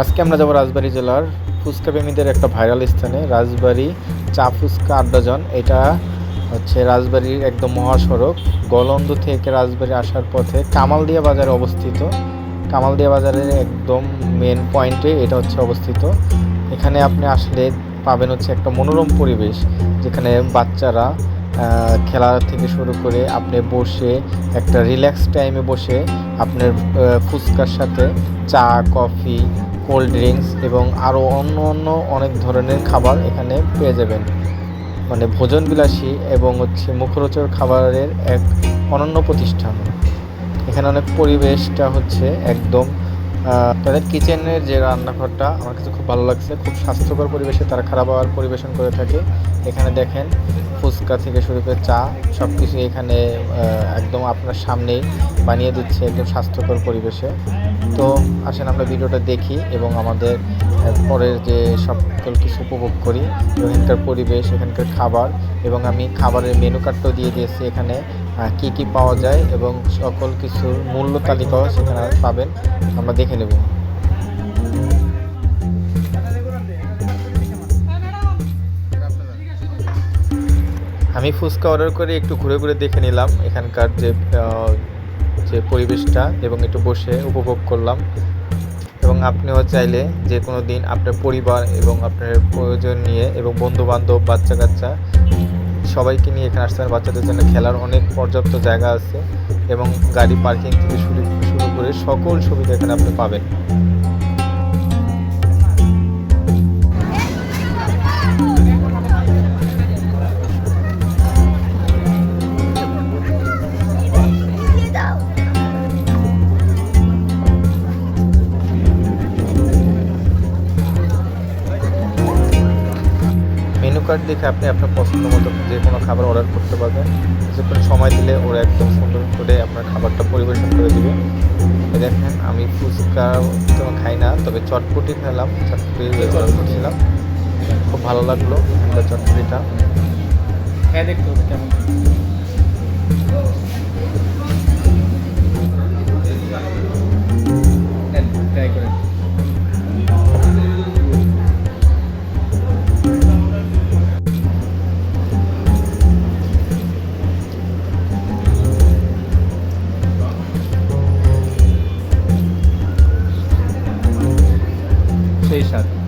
আজকে আমরা যাব রাজবাড়ী জেলার ফুচকা প্রেমীদের একটা ভাইরাল স্থানে, রাজবাড়ি চা ফুচকা আড্ডাজন। এটা হচ্ছে রাজবাড়ির একদম মহাসড়ক। গলন্দ থেকে রাজবাড়ি আসার পথে কামালদিয়া বাজারে অবস্থিত। কামালদিয়া বাজারের একদম মেন পয়েন্টে এটা হচ্ছে অবস্থিত। এখানে আপনি আসলে পাবেন হচ্ছে একটা মনোরম পরিবেশ, যেখানে বাচ্চারা খেলা থেকে শুরু করে আপনি বসে একটা রিল্যাক্স টাইমে বসে আপনার ফুচকার সাথে চা, কফি কোল্ড ড্রিঙ্কস এবং আরও অন্য অন্য অনেক ধরনের খাবার এখানে পেয়ে যাবেন। মানে ভোজন বিলাসী এবং হচ্ছে মুখরোচক খাবারের এক অনন্য প্রতিষ্ঠান। এখানে অনেক পরিবেশটা হচ্ছে একদম তাদের কিচেনের যে রান্নাঘরটা আমার কাছে খুব ভালো লাগছে। খুব স্বাস্থ্যকর পরিবেশে তারা খারাপ পরিবেশন করে থাকে। এখানে দেখেন ফুচকা থেকে শুরু করে চা সব কিছু এখানে একদম আপনার সামনেই বানিয়ে দিচ্ছে একদম স্বাস্থ্যকর পরিবেশে। তো আসেন আমরা ভিডিওটা দেখি এবং আমাদের পরের যে সকল কিছু উপভোগ করি, এখানকার পরিবেশ, এখানকার খাবার এবং আমি খাবারের মেনু কার্ডটাও দিয়ে দিয়েছি এখানে কি কি পাওয়া যায় এবং সকল কিছুর মূল্য তালিকাও সেখানে পাবেন, আমরা দেখে নেব। আমি ফুচকা অর্ডার করে একটু ঘুরে ঘুরে দেখে নিলাম এখানকার যে যে পরিবেশটা এবং একটু বসে উপভোগ করলাম। এবং আপনিও চাইলে যে কোনো দিন আপনার পরিবার এবং আপনার প্রয়োজন নিয়ে এবং বন্ধু বান্ধব বাচ্চা কাচ্চা সবাইকে নিয়ে এখানে আসতে বাচ্চাদের জন্য খেলার অনেক পর্যাপ্ত জায়গা আছে এবং গাড়ি পার্কিং থেকে শুরু শুরু করে সকল সুবিধা এখানে আপনি পাবেন। কার্ড দেখে আপনি আপনার পছন্দ মতো যে কোনো খাবার অর্ডার করতে পারবেন। কিছুক্ষণ সময় দিলে ওরা একদম সুন্দর করে আপনার খাবারটা পরিবেশন করে দেবে। দেখেন আমি ফুচকা তো খাই না তবে চটপটি খেলাম চটপটি অর্ডার করছিলাম। খুব ভালো লাগল এখানকার চটপটিটা। হ্যাঁ দেখতে হবে কেমন? スペシャル。